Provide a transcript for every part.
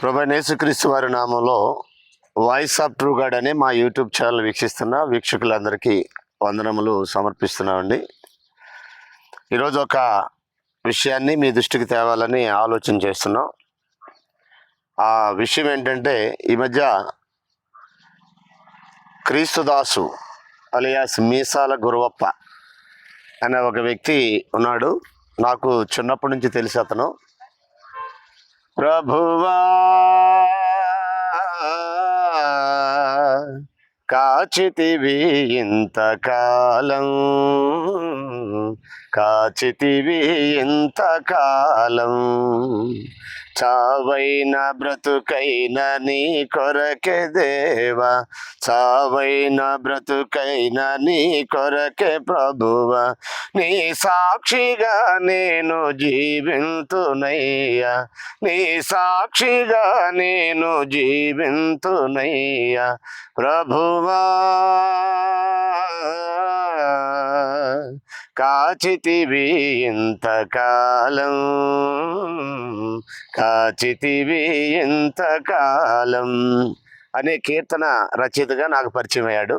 ప్రభా యేసుక్రీస్తు వారి నామంలో వాయిస్ ఆఫ్ ట్రూ గాడ్ అనే మా యూట్యూబ్ ఛానల్ వీక్షిస్తున్న వీక్షకులందరికీ వందనములు సమర్పిస్తున్నామండి. ఈరోజు ఒక విషయాన్ని మీ దృష్టికి తేవాలని ఆలోచన చేస్తున్నాం. ఆ విషయం ఏంటంటే ఈ మధ్య క్రీస్తుదాసు అలియాస్ మీసాల గురువప్ప అనే ఒక వ్యక్తి ఉన్నాడు. నాకు చిన్నప్పటి నుంచి తెలిసి అతను. ప్రభువా కాచితివి ఇంతకాలం. కాచితివి ఇంతకాలం. చావైన బ్రతుకైన నీ కొరకే దేవా. చావైన బ్రతుకైన నీ కొరకే ప్రభువ. నీ సాక్షిగా నేను జీవింతునయ్యా. నీ సాక్షిగా నేను జీవింతునయ్యా. ప్రభువా కాచితివి ఇంతకాలం కాచితివి ఇంతకాలం అనే కీర్తన రచయితగా నాకు పరిచయం అయ్యాడు.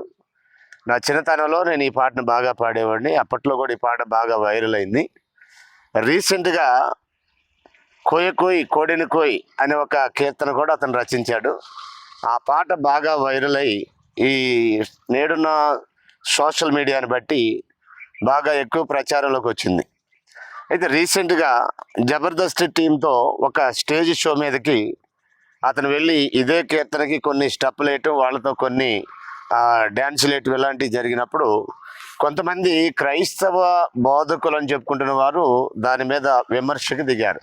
నా చిన్నతనంలో నేను ఈ పాటను బాగా పాడేవాడిని. అప్పట్లో కూడా ఈ పాట బాగా వైరల్ అయింది. రీసెంట్గా కోయ కోయి కోడిని కోయి అనే ఒక కీర్తన కూడా అతను రచించాడు. ఆ పాట బాగా వైరల్ అయి ఈ నేడున్న సోషల్ మీడియాని బట్టి బాగా ఎక్కువ ప్రచారంలోకి వచ్చింది. అయితే రీసెంట్గా జబర్దస్త్ టీంతో ఒక స్టేజ్ షో మీదకి అతను వెళ్ళి ఇదే కీర్తనకి కొన్ని స్టెప్పులు వేయటం వాళ్ళతో కొన్ని డ్యాన్సులు వేయటం ఇలాంటివి జరిగినప్పుడు కొంతమంది క్రైస్తవ బోధకులు అని చెప్పుకుంటున్న వారు దాని మీద విమర్శకు దిగారు.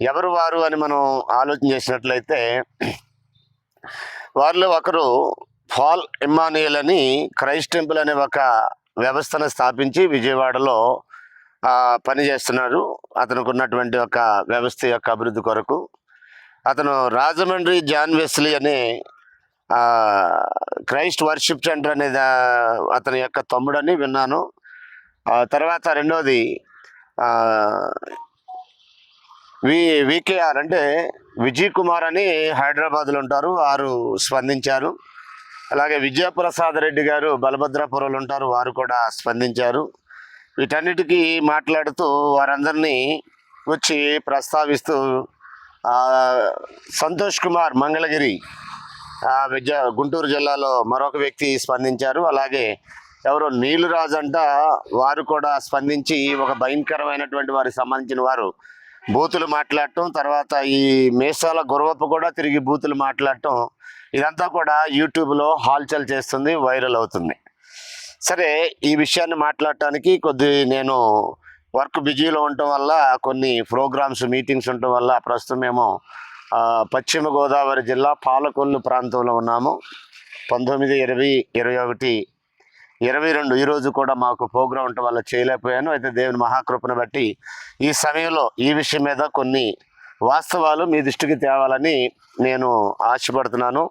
ఎవరు వారు అని మనం ఆలోచన చేసినట్లయితే వారిలో ఒకరు ఫాల్ ఇమానియల్ అని క్రైస్ట్ టెంపుల్ అనే ఒక వ్యవస్థను స్థాపించి విజయవాడలో పనిచేస్తున్నారు అతనికి ఉన్నటువంటి ఒక వ్యవస్థ యొక్క అభివృద్ధి కొరకు. అతను రాజమండ్రి జాన్ వెస్లీ అనే క్రైస్ట్ వర్షిప్ సెంటర్ అనేది అతని యొక్క తమ్ముడని విన్నాను. తర్వాత రెండవది వి వికేఆర్ అంటే విజయ్ కుమార్ అని హైదరాబాద్లో ఉంటారు. వారు స్పందించారు. అలాగే విజయప్రసాద్ రెడ్డి గారు బలభద్రాపురంలో ఉంటారు వారు కూడా స్పందించారు. వీటన్నిటికీ మాట్లాడుతూ వారందరినీ వచ్చి ప్రస్తావిస్తూ సంతోష్ కుమార్ మంగళగిరి విజయ గుంటూరు జిల్లాలో మరొక వ్యక్తి స్పందించారు. అలాగే ఎవరో నీలురాజు అంట వారు కూడా స్పందించి ఒక భయంకరమైనటువంటి వారికి సంబంధించిన వారు బూతులు మాట్లాడటం తర్వాత ఈ మేసాల గురవప్ప కూడా తిరిగి బూతులు మాట్లాడటం ఇదంతా కూడా యూట్యూబ్లో హాల్చల్ చేస్తుంది వైరల్ అవుతుంది. సరే ఈ విషయాన్ని మాట్లాడటానికి కొద్ది నేను వర్క్ బిజీలో ఉండటం వల్ల కొన్ని ప్రోగ్రామ్స్ మీటింగ్స్ ఉండటం వల్ల ప్రస్తుతం మేము పశ్చిమ గోదావరి జిల్లా పాలకొల్లు ప్రాంతంలో ఉన్నాము. పంతొమ్మిది ఇరవై ఇరవై ఒకటి ఇరవై రెండు ఈరోజు కూడా మాకు ప్రోగ్రాం ఉండటం వల్ల చేయలేకపోయాను. అయితే దేవుని మహాకృపను బట్టి ఈ సమయంలో ఈ విషయం మీద కొన్ని వాస్తవాలు మీ దృష్టికి తేవాలని నేను ఆశపడుతున్నాను.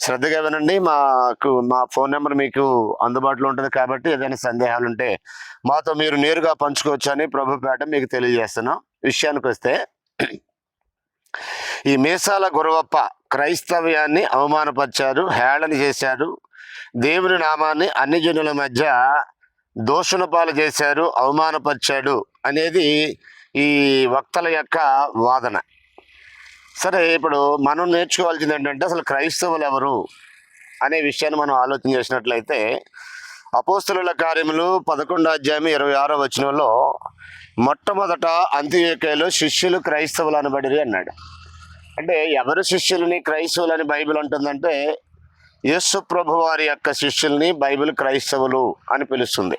శ్రద్ధగా వినండి. మాకు మా ఫోన్ నెంబర్ మీకు అందుబాటులో ఉంటుంది కాబట్టి ఏదైనా సందేహాలు ఉంటే మాతో మీరు నేరుగా పంచుకోవచ్చు అని ప్రభుపేట మీకు తెలియజేస్తున్నాం. విషయానికి వస్తే ఈ మీసాల గురవప్ప క్రైస్తవ్యాన్ని అవమానపరిచారు హేళన చేశారు దేవుని నామాన్ని అన్ని జనుల మధ్య దోషణ పాలు చేశారు అవమానపరిచాడు అనేది ఈ వక్తల యొక్క వాదన. సరే ఇప్పుడు మనం నేర్చుకోవాల్సింది ఏంటంటే అసలు క్రైస్తవులు ఎవరు అనే విషయాన్ని మనం ఆలోచన చేసినట్లయితే అపోస్తుల కార్యములు పదకొండు అధ్యాయం ఇరవై ఆరో వచనంలో మొట్టమొదట అంత్యకేలో శిష్యులు క్రైస్తవులు అనబడిరి అన్నాడు. అంటే ఎవరు శిష్యులని క్రైస్తవులని బైబిల్ ఉంటుందంటే యేసు ప్రభు వారి యొక్క శిష్యుల్ని బైబిల్ క్రైస్తవులు అని పిలుస్తుంది.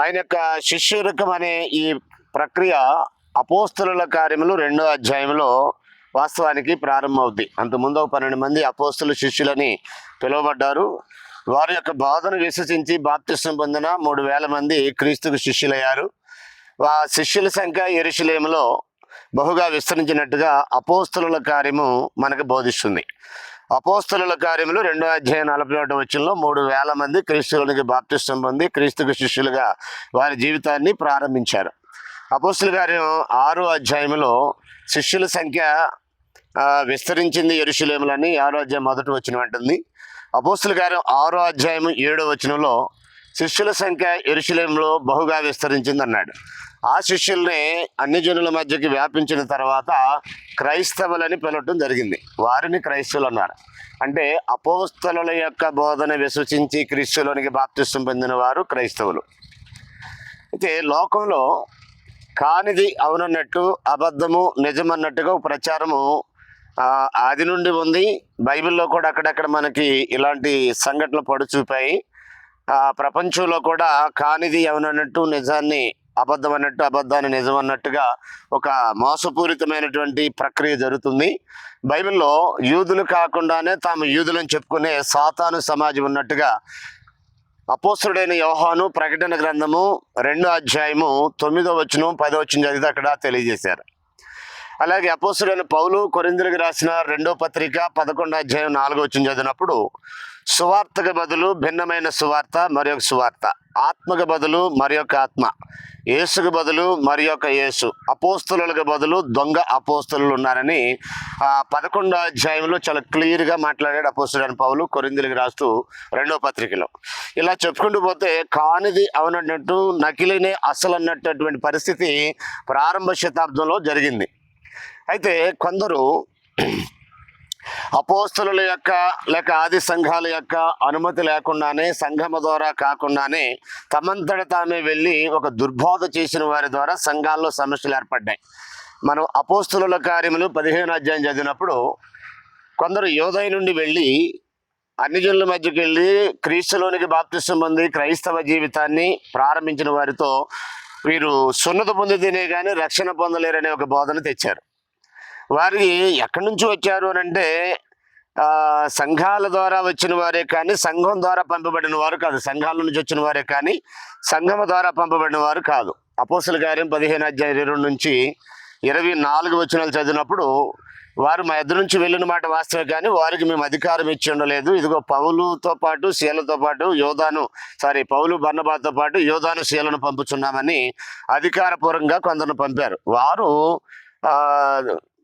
ఆయన యొక్క శిష్యురకం అనే ఈ ప్రక్రియ అపోస్తుల కార్యములు రెండో అధ్యాయంలో వాస్తవానికి ప్రారంభమవుద్ది. అంతకుముందు ఒక పన్నెండు మంది అపోస్తుల శిష్యులని పిలువబడ్డారు. వారి యొక్క బాధను విశ్వసించి బాప్తిష్టం పొందిన మూడు వేల మంది క్రీస్తుకు శిష్యులయ్యారు. ఆ శిష్యుల సంఖ్య ఎరుషులేములో బహుగా విస్తరించినట్టుగా అపోస్తుల కార్యము మనకు బోధిస్తుంది. అపోస్తుల కార్యములు రెండో అధ్యాయం నలభై ఒకటి వచ్చంలో మూడు వేల మంది క్రీస్తువులకి బాప్తిష్టం పొంది క్రీస్తుకు శిష్యులుగా వారి జీవితాన్ని ప్రారంభించారు. అపోస్తుల కార్యం ఆరో అధ్యాయంలో శిష్యుల సంఖ్య విస్తరించింది ఎరుషులేములని ఆరో అధ్యాయం మొదటి వచ్చిన అంటుంది. అపోస్తుల కార్యం ఆరో అధ్యాయం ఏడో వచనంలో శిష్యుల సంఖ్య ఎరుషులేంలో బహుగా విస్తరించింది అన్నాడు. ఆ శిష్యుల్ని అన్ని జనుల మధ్యకి వ్యాపించిన తర్వాత క్రైస్తవులని పిలవటం జరిగింది. వారిని క్రైస్తవులు అన్నారు. అంటే అపోస్తలుల యొక్క బోధన విశ్వసించి క్రీస్తులోనికి బాప్తిష్టం పొందిన వారు క్రైస్తవులు. అయితే లోకంలో కానిది అవునన్నట్టు అబద్ధము నిజమన్నట్టుగా ప్రచారము ఆది నుండి ఉంది. బైబిల్లో కూడా అక్కడక్కడ మనకి ఇలాంటి సంఘటనలు పడు చూపాయి. ప్రపంచంలో కూడా కానిది అవునన్నట్టు నిజాన్ని అబద్ధం అన్నట్టు అబద్ధాన్ని నిజం అన్నట్టుగా ఒక మోసపూరితమైనటువంటి ప్రక్రియ జరుగుతుంది. బైబిల్లో యూదులు కాకుండానే తాము యూదులని చెప్పుకునే సాతాను సమాజం ఉన్నట్టుగా అపోస్తుడైన యోహాను ప్రకటన గ్రంథము రెండో అధ్యాయము తొమ్మిదో వచనం పదో వచ్చిన చదివితే అక్కడ తెలియజేశారు. అలాగే అపోస్తుడైన పౌలు కొరిందులకు రాసిన రెండో పత్రిక పదకొండో అధ్యాయం నాలుగో వచ్చిన చదివినప్పుడు సువార్తకు బదులు భిన్నమైన సువార్త మరి ఒక సువార్త. ఆత్మకు బదులు మరి ఒక ఆత్మ. యేసుకు బదులు మరి ఒక యేసు. అపోస్తులకు బదులు దొంగ అపోస్తులు ఉన్నారని పదకొండో అధ్యాయంలో చాలా క్లియర్గా మాట్లాడాడు అపోస్తుడని పౌలు కొరిందులకు రాస్తూ రెండో పత్రికలో. ఇలా చెప్పుకుంటూ పోతే కానిది అవునన్నట్టు నకిలినే అసలు అన్నటువంటి పరిస్థితి ప్రారంభ శతాబ్దంలో జరిగింది. అయితే కొందరు అపోస్తుల యొక్క లేక ఆది సంఘాల యొక్క అనుమతి లేకుండానే సంఘము ద్వారా కాకుండానే తమంతట తామే వెళ్ళి ఒక దుర్బోధ చేసిన వారి ద్వారా సంఘాల్లో సమస్యలు ఏర్పడ్డాయి. మనం అపోస్తుల కార్యములు పదిహేను అధ్యాయం చదివినప్పుడు కొందరు యోధయ నుండి వెళ్ళి అన్ని జనుల మధ్యకి వెళ్ళి క్రీస్తులోనికి బాప్తిష్టం పొంది క్రైస్తవ జీవితాన్ని ప్రారంభించిన వారితో వీరు సున్నత పొందితేనే కానీ రక్షణ పొందలేరనే ఒక బోధన తెచ్చారు. వారి ఎక్కడి నుంచి వచ్చారు అని అంటే సంఘాల ద్వారా వచ్చిన వారే కానీ సంఘం ద్వారా పంపబడిన వారు కాదు. సంఘాల నుంచి వచ్చిన వారే కానీ సంఘం ద్వారా పంపబడిన వారు కాదు. అపోసల కార్యం పదిహేను అధ్యాయం ఇరవై రెండు నుంచి ఇరవై నాలుగు వచనాలు చదివినప్పుడు వారు మా ఎదురు నుంచి వెళ్ళిన మాట వాస్తవే కానీ వారికి మేము అధికారం ఇచ్చి ఉండలేదు. ఇదిగో పౌలుతో పాటు శీలతో పాటు యోధాను సారీ పౌలు బర్ణబాతో పాటు యోధాను శీలను పంపుచున్నామని అధికారపూర్వకంగా కొందరు పంపారు. వారు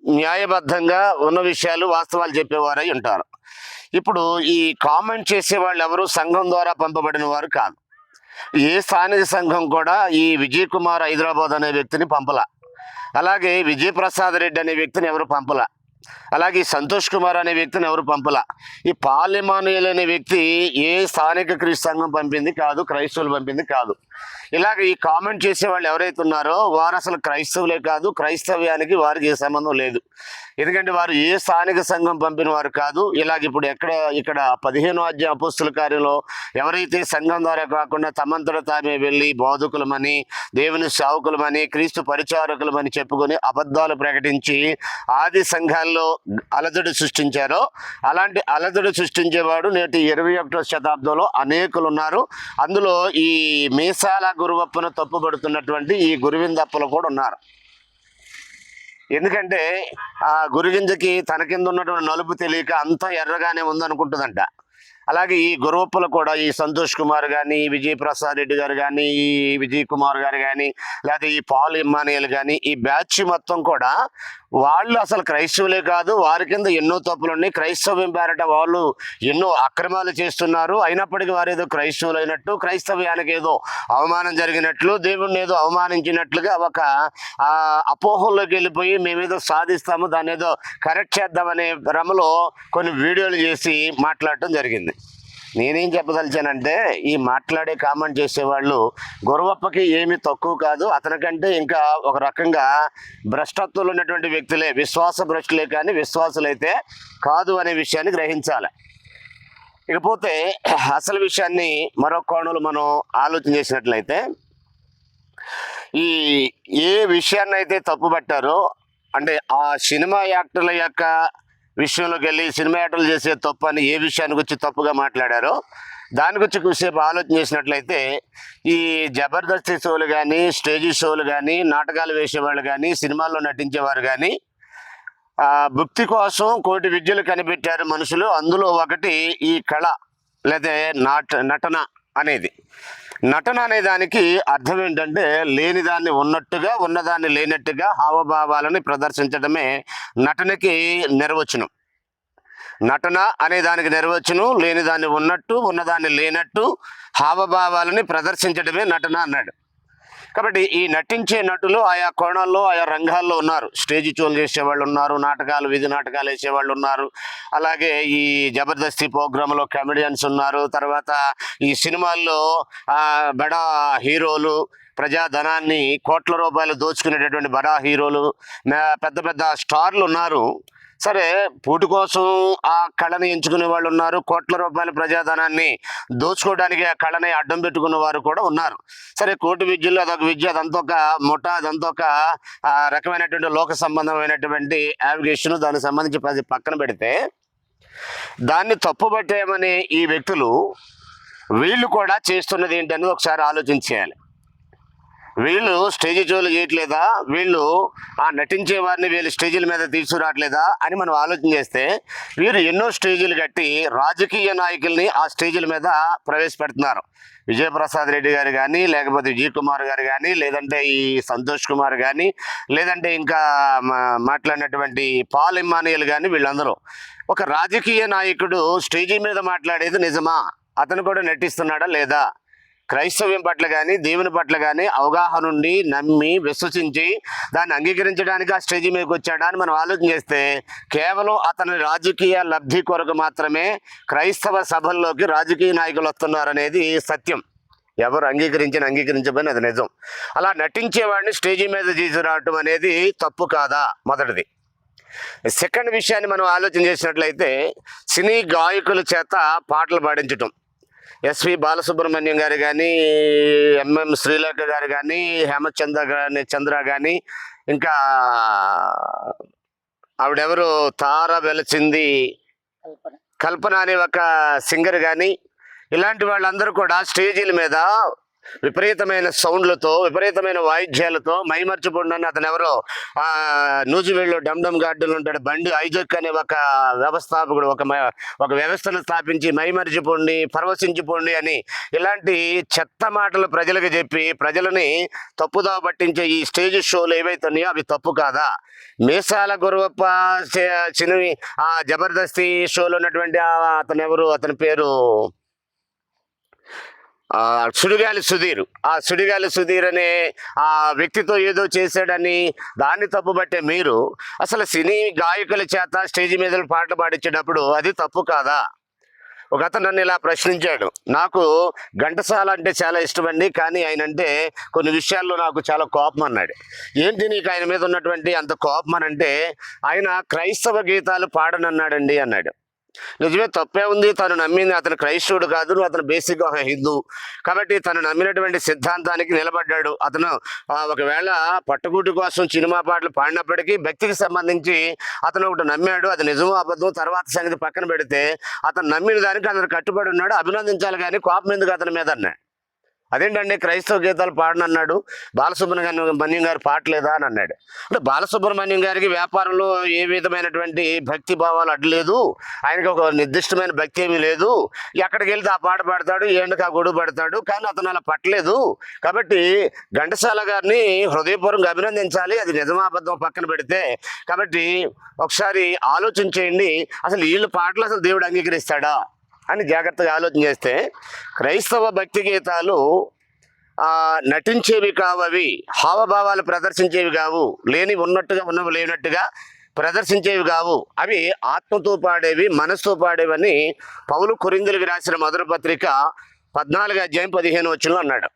న్యాయబద్ధంగా ఉన్న విషయాలు వాస్తవాలు చెప్పేవారై ఉంటారు. ఇప్పుడు ఈ కామెంట్ చేసే వాళ్ళు ఎవరు సంఘం ద్వారా పంపబడిన వారు కాదు. ఏ స్థానిక సంఘం కూడా ఈ విజయ్ కుమార్ హైదరాబాద్ అనే వ్యక్తిని పంపల. అలాగే విజయప్రసాద్ రెడ్డి అనే వ్యక్తిని ఎవరు పంపల. అలాగే ఈ సంతోష్ కుమార్ అనే వ్యక్తిని ఎవరు పంపలా? ఈ పాలిమానుయల్ అనే వ్యక్తి ఏ స్థానిక క్రీస్తు పంపింది కాదు క్రైస్తవులు పంపింది కాదు. ఇలాగ ఈ కామెంట్ చేసే వాళ్ళు ఎవరైతే ఉన్నారో వారు అసలు క్రైస్తవులే కాదు క్రైస్తవ్యానికి వారికి ఏ సంబంధం లేదు. ఎందుకంటే వారు ఏ స్థానిక సంఘం పంపిన వారు కాదు. ఇలాగ ఇప్పుడు ఎక్కడ ఇక్కడ పదిహేను అధ్యాయ అపోస్తుల కార్యంలో ఎవరైతే సంఘం ద్వారా కాకుండా తమంతట తామే వెళ్ళి బోధకులమని దేవుని సావుకులమని క్రీస్తు పరిచారకులమని చెప్పుకొని అబద్ధాలు ప్రకటించి ఆది సంఘాల్లో అలజడి సృష్టించారో అలాంటి అలజడి సృష్టించేవాడు నేటి ఇరవై ఒకటో శతాబ్దంలో అనేకులు ఉన్నారు అందులో ఈ మీసాల గురువప్పను తప్పుపడుతున్నటువంటి ఈ గురువిందప్పలు కూడా ఉన్నారు. ఎందుకంటే ఆ గురుగింజకి తన కింద ఉన్నటువంటి నలుపు తెలియక అంతా ఎర్రగానే ఉందనుకుంటుందంట. అలాగే ఈ గురవప్పలు కూడా ఈ సంతోష్ కుమార్ కానీ విజయ్ ప్రసాద్ రెడ్డి గారు కానీ ఈ విజయ్ కుమార్ గారు కానీ లేకపోతే ఈ పాల్ ఇమ్మానియల్ కానీ ఈ బ్యాచ్ మొత్తం కూడా వాళ్ళు అసలు క్రైస్తవులే కాదు వారి కింద ఎన్నో తప్పులు ఉన్నాయి. క్రైస్తవ్యం పేరట వాళ్ళు ఎన్నో అక్రమాలు చేస్తున్నారు. అయినప్పటికీ వారు ఏదో క్రైస్తవులు అయినట్టు క్రైస్తవ్యానికి ఏదో అవమానం జరిగినట్లు దేవుణ్ణి ఏదో అవమానించినట్లుగా ఒక అపోహల్లోకి వెళ్ళిపోయి మేమేదో సాధిస్తాము దాన్ని ఏదో కరెక్ట్ చేద్దామనే భ్రమలో కొన్ని వీడియోలు చేసి మాట్లాడటం జరిగింది. నేనేం చెప్పదలిచానంటే ఈ మాట్లాడే కామెంట్ చేసేవాళ్ళు గురవప్పకి ఏమి తక్కువ కాదు. అతనికంటే ఇంకా ఒక రకంగా భ్రష్టత్వంలో ఉన్నటువంటి వ్యక్తులే విశ్వాస భ్రష్టులే కానీ విశ్వాసులైతే కాదు అనే విషయాన్ని గ్రహించాలి. ఇకపోతే అసలు విషయాన్ని మరో కోణంలో మనం ఆలోచన చేసినట్లయితే ఈ ఏ విషయాన్ని అయితే తప్పుపట్టారో అంటే ఆ సినిమా యాక్టర్ల యొక్క విషయంలోకి వెళ్ళి సినిమా యాటలు చేసే తప్పు అని ఏ విషయాన్ని గురించి తప్పుగా మాట్లాడారో దాని గురించి కొద్దిసేపు ఆలోచన చేసినట్లయితే ఈ జబర్దస్త్ షోలు కానీ స్టేజ్ షోలు కానీ నాటకాలు వేసేవాళ్ళు కానీ సినిమాల్లో నటించేవారు కానీ భుక్తి కోసం కోటి విద్యలు కనిపెట్టారు మనుషులు. అందులో ఒకటి ఈ కళ లేదా నాట నటన అనేది. నటన అనే దానికి అర్థం ఏంటంటే లేని దాన్ని ఉన్నట్టుగా ఉన్నదాన్ని లేనట్టుగా హావభావాలని ప్రదర్శించడమే నటనకి నిర్వచనం. నటన అనే దానికి నిర్వచనం లేని దాన్ని ఉన్నట్టు ఉన్నదాన్ని లేనట్టు హావభావాలని ప్రదర్శించడమే నటన అన్నాడు. కాబట్టి ఈ నటించే నటులు ఆయా కోణాల్లో ఆయా రంగాల్లో ఉన్నారు. స్టేజ్ షోలు చేసేవాళ్ళు ఉన్నారు నాటకాలు వీధి నాటకాలు వేసేవాళ్ళు ఉన్నారు. అలాగే ఈ జబర్దస్తి ప్రోగ్రాంలో కామెడియన్స్ ఉన్నారు. తర్వాత ఈ సినిమాల్లో బడా హీరోలు ప్రజాధనాన్ని కోట్ల రూపాయలు దోచుకునేటటువంటి బడా హీరోలు పెద్ద పెద్ద స్టార్లు ఉన్నారు. సరే పూటి కోసం ఆ కళని ఎంచుకునే వాళ్ళు ఉన్నారు. కోట్ల రూపాయల ప్రజాధనాన్ని దోచుకోవడానికి ఆ కళని అడ్డం పెట్టుకున్న వారు కూడా ఉన్నారు. సరే కోటి విద్యలో అదొక విద్య అదంతా ఒక ముఠ అదంతా ఒక రకమైనటువంటి లోక సంబంధమైనటువంటి యావిగేషన్ దానికి సంబంధించి పది పక్కన పెడితే దాన్ని తప్పుపట్టేయమని ఈ వ్యక్తులు వీళ్ళు కూడా చేస్తున్నది ఏంటనేది ఒకసారి ఆలోచించేయాలి. వీళ్ళు స్టేజ్ షోలు చేయట్లేదా? వీళ్ళు ఆ నటించే వారిని వీళ్ళు స్టేజీల మీద తీసుకురావట్లేదా అని మనం ఆలోచన చేస్తే వీరు ఎన్నో స్టేజీలు కట్టి రాజకీయ నాయకుల్ని ఆ స్టేజీల మీద ప్రవేశపెడుతున్నారు. విజయప్రసాద్ రెడ్డి గారు కానీ లేకపోతే విజయ్ కుమార్ గారు కానీ లేదంటే ఈ సంతోష్ కుమార్ కానీ లేదంటే ఇంకా మా- మాట్లాడినటువంటి పాల్ ఇమ్మానియల్ కానీ వీళ్ళందరూ. ఒక రాజకీయ నాయకుడు స్టేజీ మీద మాట్లాడేది నిజమా? అతను కూడా నటిస్తున్నాడా లేదా? క్రైస్తవ్యం పట్ల కానీ దేవుని పట్ల కానీ అవగాహన ఉండి నమ్మి విశ్వసించి దాన్ని అంగీకరించడానికి ఆ స్టేజ్ మీదకి వచ్చాడా అని మనం ఆలోచన చేస్తే కేవలం అతని రాజకీయ లబ్ధి కొరకు మాత్రమే క్రైస్తవ సభల్లోకి రాజకీయ నాయకులు వస్తున్నారు అనేది సత్యం. ఎవరు అంగీకరించిన అంగీకరించబని అది నిజం. అలా నటించేవాడిని స్టేజీ మీద తీసుకురావటం అనేది తప్పు కాదా? మొదటిది. సెకండ్ విషయాన్ని మనం ఆలోచన చేసినట్లయితే సినీ గాయకుల చేత పాటలు పాడించటం. ఎస్వి బాలసుబ్రహ్మణ్యం గారు కానీ ఎంఎం శ్రీలేఖ గారు కానీ హేమచంద్ర గాని చంద్ర కానీ ఇంకా ఆవిడెవరు? తార వెలచింది కల్పన. అనే ఒక సింగర్ కానీ ఇలాంటి వాళ్ళందరూ కూడా స్టేజీల మీద విపరీతమైన సౌండ్లతో విపరీతమైన వాయిద్యాలతో మైమర్చిపోండి అతను ఎవరో ఆ, నూజివేళ్ళు డమ్ గార్డులు ఉంటాడు బండి ఐజక్ అనే ఒక వ్యవస్థాపకుడు ఒక మ- ఒక వ్యవస్థను స్థాపించి మైమర్చిపోండి పరవశించిపోండి అని ఇలాంటి చెత్త మాటలు ప్రజలకు చెప్పి ప్రజలని తప్పుదావ పట్టించే ఈ స్టేజ్ షోలు ఏవైతే ఉన్నాయో అవి తప్పు కాదా? మీసాల గురవప్ప చే- ఆ జబర్దస్తి షోలో ఉన్నటువంటి అతను ఎవరు అతని పేరు సుడిగాలి సుధీర్. ఆ సుడిగాలి సుధీర్ అనే ఆ వ్యక్తితో ఏదో చేశాడని దాన్ని తప్పుబట్టే మీరు అసలు సినీ గాయకుల చేత స్టేజ్ మీద పాటలు పాడించేటప్పుడు అది తప్పు కాదా? ఒక అతను నన్ను ఇలా ప్రశ్నించాడు. నాకు ఘంటసాల అంటే చాలా ఇష్టమండి కానీ ఆయన అంటే కొన్ని విషయాల్లో నాకు చాలా కోపం అన్నాడు. ఏంటి నీకు ఆయన మీద ఉన్నటువంటి అంత కోపం అని అంటే ఆయన క్రైస్తవ గీతాలు పాడనన్నాడండి అన్నాడు. నిజమే తప్పే ఉంది. తను నమ్మింది అతను క్రైస్తవుడు కాదు అతను బేసిక్ ఒక హిందూ. కాబట్టి తను నమ్మినటువంటి సిద్ధాంతానికి నిలబడ్డాడు. అతను ఒకవేళ పట్టుకూటి కోసం సినిమా పాటలు పాడినప్పటికీ భక్తికి సంబంధించి అతను ఒకటి నమ్మాడు అది నిజమో అబద్ధం తర్వాత సంగతి పక్కన పెడితే అతను నమ్మిన దానికి అతను కట్టుబడి ఉన్నాడు. అభినందించాలి కానీ కోపం ఎందుకు అతని మీద అన్నాడు? అదేంటండి క్రైస్తవ గీతాలు పాడనన్నాడు? బాలసుబ్రహ్మణ్యం గారు పాడలేదా అని అన్నాడు. అంటే బాలసుబ్రహ్మణ్యం గారికి వ్యాపారంలో ఏ విధమైనటువంటి భక్తి భావాలు అడ్డలేదు ఆయనకి ఒక నిర్దిష్టమైన భక్తి ఏమీ లేదు. ఎక్కడికి వెళ్తే ఆ పాట పాడతాడు ఏంటకి ఆ గొడుగు పడతాడు కానీ అతను అలా పట్టలేదు. కాబట్టి ఘంటసాల గారిని హృదయపూర్వకంగా అభినందించాలి. అది నిజమాబద్ధం పక్కన పెడితే. కాబట్టి ఒకసారి ఆలోచన చేయండి. అసలు వీళ్ళు పాటలు అసలు దేవుడు అంగీకరిస్తాడా? అని జాగ్రత్తగా ఆలోచన చేస్తే క్రైస్తవ భక్తి గీతాలు నటించేవి కావు అవి హావభావాలు ప్రదర్శించేవి కావు లేని ఉన్నట్టుగా ఉన్నవి లేనట్టుగా ప్రదర్శించేవి కావు. అవి ఆత్మతో పాడేవి మనస్సుతో పాడేవని పౌలు కొరిందులకి రాసిన మొదటి పత్రిక పద్నాలుగు అధ్యాయం పదిహేను వచ్చిన అన్నాడు.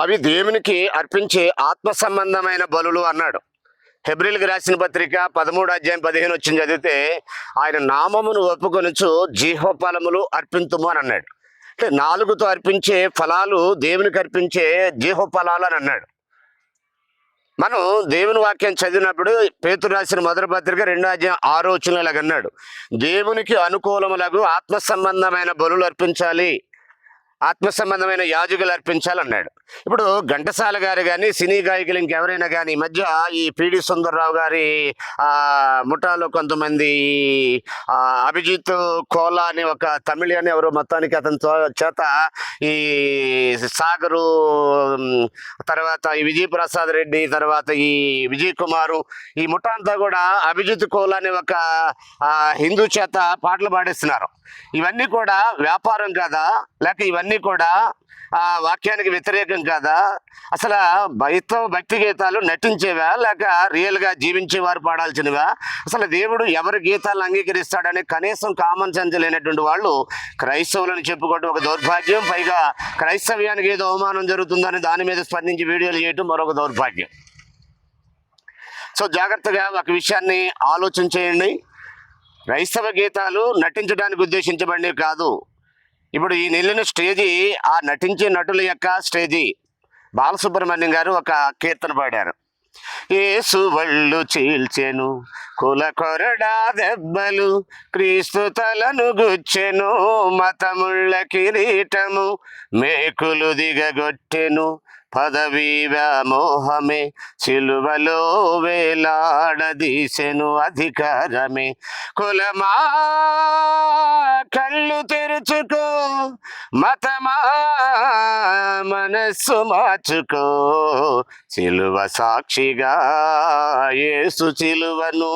అవి దేవునికి అర్పించే ఆత్మ సంబంధమైన బలులు అన్నాడు. హెబ్రిల్కి రాసిన పత్రిక పదమూడు అధ్యాయం పదిహేను వచ్చింది చదివితే ఆయన నామమును ఒప్పుకొనుచు జీహోఫలములు అర్పింతుము అని అన్నాడు. అంటే నాలుగుతో అర్పించే ఫలాలు దేవునికి అర్పించే జీహోఫలాలు అని అన్నాడు. మనం దేవుని వాక్యం చదివినప్పుడు పేతురు రాసిన మొదటి పత్రిక రెండో అధ్యాయం ఆరో వచ్చినలాగా అన్నాడు. దేవునికి అనుకూలములకు ఆత్మ సంబంధమైన బలులు అర్పించాలి. ఆత్మ సంబంధమైన యాజకులు అర్పించాలన్నాడు. ఇప్పుడు ఘంటసాల గారు కానీ సినీ గాయకులు ఇంకెవరైనా కానీ ఈ మధ్య ఈ పిడి సుందర్రావు గారి ఆ, ముఠాలో కొంతమంది అభిజిత్ కోలా అనే ఒక తమిళ అని ఎవరు మొత్తానికి అతని తో- చేత ఈ సాగరు తర్వాత ఈ విజయ్ ప్రసాద్ రెడ్డి తర్వాత ఈ విజయ్ కుమారు ఈ ముఠా అంతా కూడా అభిజిత్ కోలా అనే ఒక హిందూ చేత పాటలు పాడిస్తున్నారు. ఇవన్నీ కూడా వ్యాపారం కదా? లేక ఇవన్నీ కూడా ఆ వాక్యానికి వ్యతిరేకం కాదా? అసలు బయట భక్తి గీతాలు నటించేవా? లేక రియల్గా జీవించేవారు పాడాల్సినవా? అసలు దేవుడు ఎవరి గీతాలను అంగీకరిస్తాడని కనీసం కామన్ సెన్స్ లేనటువంటి వాళ్ళు క్రైస్తవులను చెప్పుకోవడం ఒక దౌర్భాగ్యం. పైగా క్రైస్తవ్యానికి ఏదో అవమానం జరుగుతుందని దాని మీద స్పందించి వీడియోలు చేయటం మరొక దౌర్భాగ్యం. సో జాగ్రత్తగా ఒక విషయాన్ని ఆలోచన చేయండి. క్రైస్తవ గీతాలు నటించడానికి ఉద్దేశించబడినవి కాదు. ఇప్పుడు ఈ నిలిన స్టేజీ ఆ నటించే నటుల యొక్క స్టేజీ. బాలసుబ్రహ్మణ్యం గారు ఒక కీర్తన పాడారు. ఏసు వళ్ళు చీల్చెను కుల కొరడా దెబ్బలు క్రీస్తు తలను గుచ్చెను మతముళ్ళ కిరీటము మేకులు దిగగొట్టెను పదవీ వ్యామోహమే సిలువలో వేలాడదీసెను అధికారమే. కులమా కళ్ళు తెరుచుకో మతమా మనస్సు మార్చుకో. సిలువ సాక్షిగా యేసు సిలువను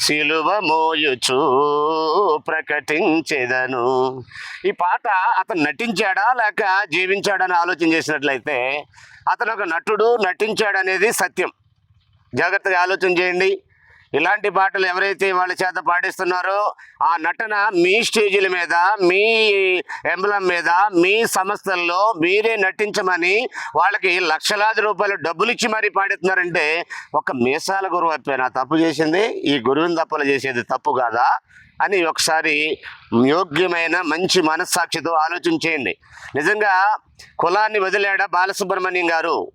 సిలువ మోయుచు ప్రకటించెదను. ఈ పాట అతను నటించాడా లేక జీవించాడని ఆలోచన చేసినట్లయితే అతను ఒక నటుడు నటించాడు అనేది సత్యం. జాగ్రత్తగా ఆలోచన చేయండి. ఇలాంటి పాటలు ఎవరైతే వాళ్ళ చేత పాడిస్తున్నారో ఆ నటన మీ స్టేజీల మీద మీ ఎంబలం మీద మీ సంస్థల్లో మీరే నటించమని వాళ్ళకి లక్షలాది రూపాయలు డబ్బులు ఇచ్చి మరీ పాడిస్తున్నారంటే ఒక మీసాల గురువు అయిపోయినా తప్పు చేసింది. ఈ గురువుని తప్పులు చేసేది తప్పు కాదా? అని ఒకసారి యోగ్యమైన మంచి మనస్సాక్షితో ఆలోచన చేయండి. నిజంగా కులాన్ని వదిలాడా బాలసుబ్రహ్మణ్యం గారు?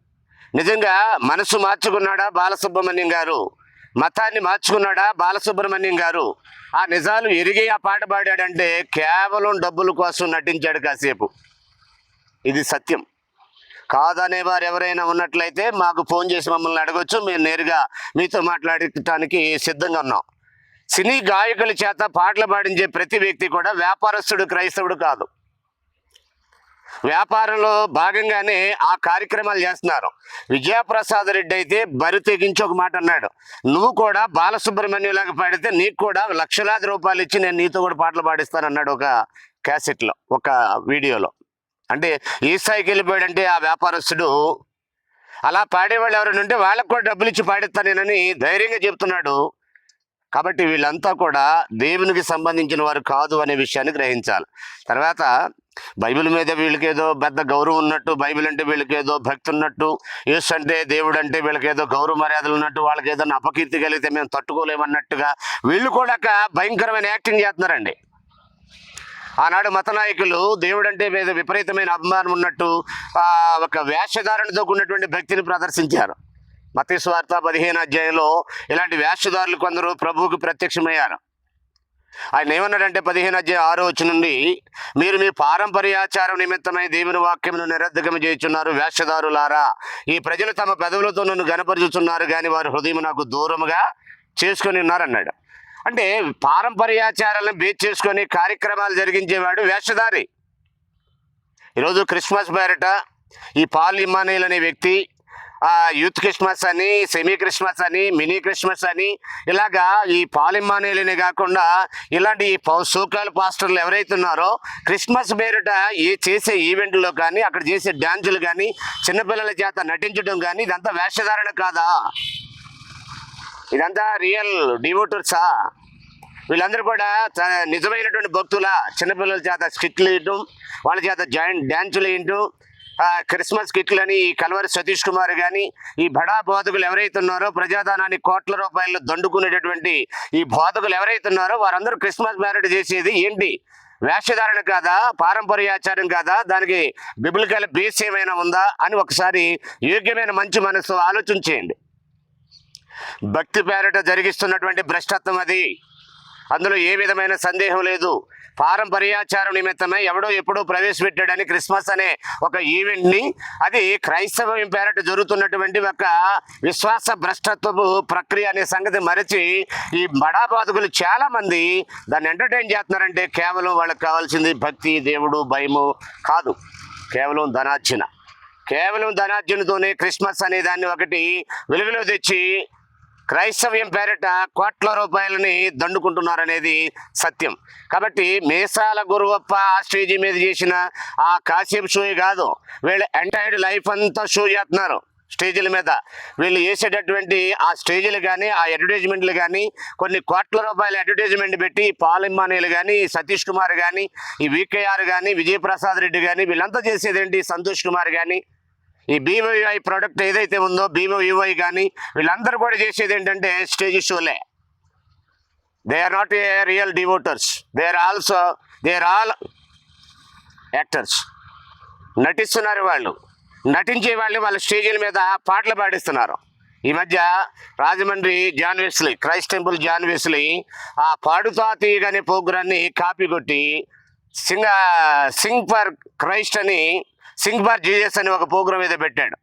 నిజంగా మనసు మార్చుకున్నాడా బాలసుబ్రహ్మణ్యం గారు? మతాన్ని మార్చుకున్నాడా బాలసుబ్రహ్మణ్యం గారు? ఆ నిజాలు ఎరిగి ఆ పాట పాడాడంటే కేవలం డబ్బుల కోసం నటించాడు కాసేపు. ఇది సత్యం. కాదనే వారు ఎవరైనా ఉన్నట్లయితే మాకు ఫోన్ చేసి మమ్మల్ని అడగొచ్చు. మేము నేరుగా మీతో మాట్లాడటానికి సిద్ధంగా ఉన్నాం. సినీ గాయకుల చేత పాటలు పాడించే ప్రతి వ్యక్తి కూడా వ్యాపారస్తుడు క్రైస్తవుడు కాదు. వ్యాపారంలో భాగంగానే ఆ కార్యక్రమాలు చేస్తున్నారు. విజయప్రసాద్ రెడ్డి అయితే బరి తెగించి ఒక మాట అన్నాడు. నువ్వు కూడా బాలసుబ్రహ్మణ్యులాగా పాడితే నీకు కూడా లక్షలాది రూపాయలు ఇచ్చి నేను నీతో కూడా పాటలు పాడిస్తాను అన్నాడు ఒక క్యాసెట్లో ఒక వీడియోలో. అంటే ఈ స్థాయికి వెళ్ళిపోయాడంటే ఆ వ్యాపారస్తుడు అలా పాడేవాళ్ళు ఎవరైనా ఉంటే వాళ్ళకు కూడా డబ్బులు ఇచ్చి పాడిస్తానేనని ధైర్యంగా చెప్తున్నాడు. కాబట్టి వీళ్ళంతా కూడా దేవునికి సంబంధించిన వారు కాదు అనే విషయాన్ని గ్రహించాలి. తర్వాత బైబిల్ మీద వీళ్ళకేదో పెద్ద గౌరవం ఉన్నట్టు బైబిల్ అంటే వీళ్ళకేదో భక్తి ఉన్నట్టు యేసు అంటే దేవుడు అంటే వీళ్ళకేదో గౌరవ మర్యాదలు ఉన్నట్టు వాళ్ళకి ఏదైనా అపకీర్తి కలిగితే మేము తట్టుకోలేమన్నట్టుగా వీళ్ళు కూడా ఒక భయంకరమైన యాక్టింగ్ చేస్తున్నారండి. ఆనాడు మత నాయకులు దేవుడు అంటే మీద విపరీతమైన అభిమానం ఉన్నట్టు ఒక వేషధారణతో కూడినటువంటి భక్తిని ప్రదర్శించారు. మత స్వార్థ పదిహేను అధ్యాయంలో ఇలాంటి వేషధారులు కొందరు ప్రభువుకు ప్రత్యక్షమయ్యారు. ఆయన ఏమన్నాడంటే పదిహేను అధ్యాయం ఆరో వచ్చి నుండి మీరు మీ పారంపర్యాచారం నిమిత్తమై దేవుని వాక్యమును నిరర్ధకం చేయుచున్నారు వ్యాసదారులారా. ఈ ప్రజలు తమ పెదవులతో నన్ను గనపరుచుతున్నారు కానీ వారి హృదయం నాకు దూరముగా చేసుకొని ఉన్నారన్నాడు. అంటే పారంపర్యాచారాలను బేస్ చేసుకొని కార్యక్రమాలు జరిగించేవాడు వేషధారి ఈరోజు క్రిస్మస్ పేరట ఈ పాల్ ఇమానేల్ అనే వ్యక్తి యూత్ క్రిస్మస్ అని సెమీ క్రిస్మస్ అని మినీ క్రిస్మస్ అని ఇలాగా ఈ పాల్ కాకుండా ఇలాంటి సోకాల్ పాస్టర్లు ఎవరైతే ఉన్నారో క్రిస్మస్ పేరిట ఏ చేసే ఈవెంట్లో కానీ అక్కడ చేసే డ్యాన్సులు కానీ చిన్నపిల్లల చేత నటించడం కానీ ఇదంతా వేషధారణ కాదా? ఇదంతా రియల్ డివోటర్సా? వీళ్ళందరూ కూడా నిజమైనటువంటి భక్తుల చిన్నపిల్లల చేత స్కిట్లు వేయటం వాళ్ళ చేత జాయింట్ డ్యాన్సులు వేయటం క్రిస్మస్ కిట్లు అని ఈ కల్వరి సతీష్ కుమార్ కానీ ఈ బడా బోధకులు ఎవరైతే ఉన్నారో ప్రజాదానాన్ని కోట్ల రూపాయలు దండుకునేటటువంటి ఈ బోధకులు ఎవరైతే ఉన్నారో వారందరూ క్రిస్మస్ మ్యారేజ్ చేసేది ఏంటి? వేషధారణ కాదా? పారంపర్యాచారం కాదా? దానికి బిబులికల బేస్ ఏమైనా ఉందా? అని ఒకసారి యోగ్యమైన మంచి మనసు ఆలోచన చేయండి. భక్తి పేరట జరిగిస్తున్నటువంటి భ్రష్టత్వం అది. అందులో ఏ విధమైన సందేహం లేదు. పారంపర్యాచారం నిమిత్తమై ఎవడో ఎప్పుడో ప్రవేశపెట్టాడని క్రిస్మస్ అనే ఒక ఈవెంట్ని అది క్రైస్తవం పేరట జరుగుతున్నటువంటి ఒక విశ్వాస భ్రష్టత్వపు ప్రక్రియ అనే సంగతి మరచి ఈ బడా బాధకులు చాలామంది దాన్ని ఎంటర్టైన్ చేస్తున్నారంటే కేవలం వాళ్ళకి కావాల్సింది భక్తి దేవుడు భయము కాదు. కేవలం ధనార్జన. కేవలం ధనార్జనతోనే క్రిస్మస్ అనే దాన్ని ఒకటి వెలుగులో తెచ్చి క్రైస్తవ్యం పేరిట కోట్ల రూపాయలని దండుకుంటున్నారనేది సత్యం. కాబట్టి మేసాల గురువప్ప ఆ స్టేజీ మీద చేసిన ఆ కాసేపు షో కాదు వీళ్ళు ఎంటైర్డ్ లైఫ్ అంతా షూ చేస్తున్నారు స్టేజీల మీద. వీళ్ళు చేసేటటువంటి ఆ స్టేజీలు కానీ ఆ అడ్వర్టైజ్మెంట్లు కానీ కొన్ని కోట్ల రూపాయల అడ్వర్టైజ్మెంట్ పెట్టి పాలిమ్మానీలు కానీ సతీష్ కుమార్ కానీ ఈ వికేఆర్ కానీ విజయప్రసాద్ రెడ్డి కానీ వీళ్ళంతా చేసేది ఏంటి సంతోష్ కుమార్ కానీ ఈ బీవీఐ ప్రోడక్ట్ ఏదైతే ఉందో బీవీఐ కానీ వీళ్ళందరూ కూడా చేసేది ఏంటంటే stage Sholay. They are not a real devoters they are also they are all actors నటిస్తున్నారు వాళ్ళు. నటించే వాళ్ళు వాళ్ళ స్టేజీల మీద పాటలు పాడిస్తున్నారు. ఈ మధ్య Rajahmundry John Wesley Christ temple John Wesley ఆ పాడుతా తీయగనే ప్రోగ్రాన్ని కాపీ కొట్టి సింగ సింగ్ ఫర్ క్రైస్ట్ అని సింగ్ బార్ జీజస్ అని ఒక ప్రోగ్రాం ఏదో పెట్టాడు.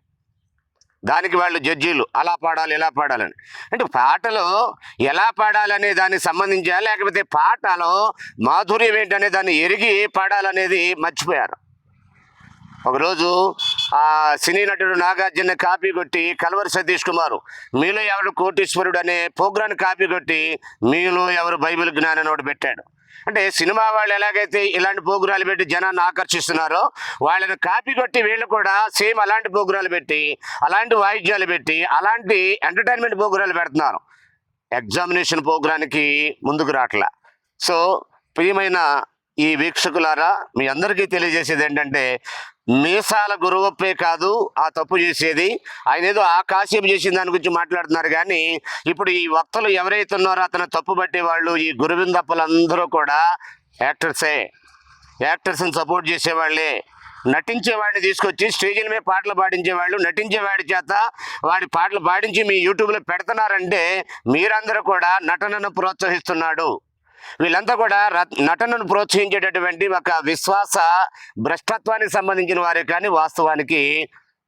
దానికి వాళ్ళు జడ్జీలు అలా పాడాలి ఇలా పాడాలని. అంటే పాటలు ఎలా పాడాలనే దానికి సంబంధించా లేకపోతే పాటలో మాధుర్యం ఏంటనే దాన్ని ఎరిగి పాడాలనేది మర్చిపోయారు. ఒకరోజు ఆ సినీ నటుడు నాగార్జున కాపీ కొట్టి కలవరి సతీష్ కుమారు మీలో ఎవరు కోటీశ్వరుడు అనే ప్రోగ్రాన్ని కాపీ కొట్టి మీలో ఎవరు బైబిల్ జ్ఞానం ఒకటి పెట్టాడు. అంటే సినిమా వాళ్ళు ఎలాగైతే ఇలాంటి ప్రోగ్రాలు పెట్టి జనాన్ని ఆకర్షిస్తున్నారో వాళ్ళని కాపీ కొట్టి వీళ్ళు కూడా సేమ్ అలాంటి ప్రోగ్రాలు పెట్టి అలాంటి వాయిద్యాలు పెట్టి అలాంటి ఎంటర్టైన్మెంట్ ప్రోగ్రాలు పెడుతున్నారు. ఎగ్జామినేషన్ ప్రోగ్రానికి ముందుకు రావట్లా సో ప్రియమైన ఈ వీక్షకులారా మీ అందరికీ తెలియజేసేది ఏంటంటే మీసాల గురువప్పే కాదు ఆ తప్పు చేసేది. ఆయన ఏదో ఆ చేసిన దాని గురించి మాట్లాడుతున్నారు కానీ ఇప్పుడు ఈ వక్తలు ఎవరైతే ఉన్నారో అతను తప్పు పట్టే వాళ్ళు ఈ గురువిందప్పలందరూ కూడా యాక్టర్సే. యాక్టర్స్ని సపోర్ట్ చేసేవాళ్ళే. నటించేవాడిని తీసుకొచ్చి స్టేజీల మీద పాటలు పాడించేవాళ్ళు నటించేవాడి చేత వాడి పాటలు పాడించి మీ యూట్యూబ్లో పెడుతున్నారంటే మీరందరూ కూడా నటనను ప్రోత్సహిస్తున్నాడు. వీళ్ళంతా కూడా నటనను ప్రోత్సహించేటటువంటి ఒక విశ్వాస భ్రష్టత్వానికి సంబంధించిన వారే కానీ వాస్తవానికి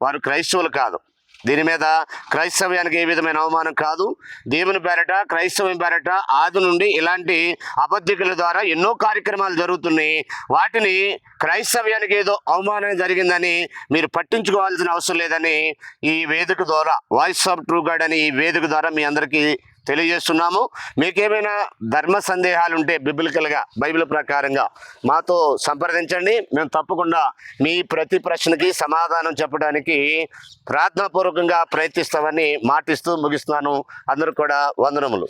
వారు క్రైస్తవులు కాదు. దీని మీద క్రైస్తవ్యానికి ఏ విధమైన అవమానం కాదు. దేవుని పేరట క్రైస్తవం పేరట ఆది నుండి ఇలాంటి అబద్ధికుల ద్వారా ఎన్నో కార్యక్రమాలు జరుగుతున్నాయి. వాటిని క్రైస్తవ్యానికి ఏదో అవమానం జరిగిందని మీరు పట్టించుకోవాల్సిన అవసరం లేదని ఈ వేదిక ద్వారా వాయిస్ ఆఫ్ ట్రూ గార్డ్ అని ఈ వేదిక ద్వారా మీ అందరికీ తెలియజేస్తున్నాము. మీకేమైనా ధర్మ సందేహాలు ఉంటే బిబిలికల్గా బైబిల్ ప్రకారంగా మాతో సంప్రదించండి. మేము తప్పకుండా మీ ప్రతి ప్రశ్నకి సమాధానం చెప్పడానికి ప్రార్థనాపూర్వకంగా ప్రయత్నిస్తామని మాటిస్తూ ముగిస్తున్నాను. అందరూ కూడా వందనములు.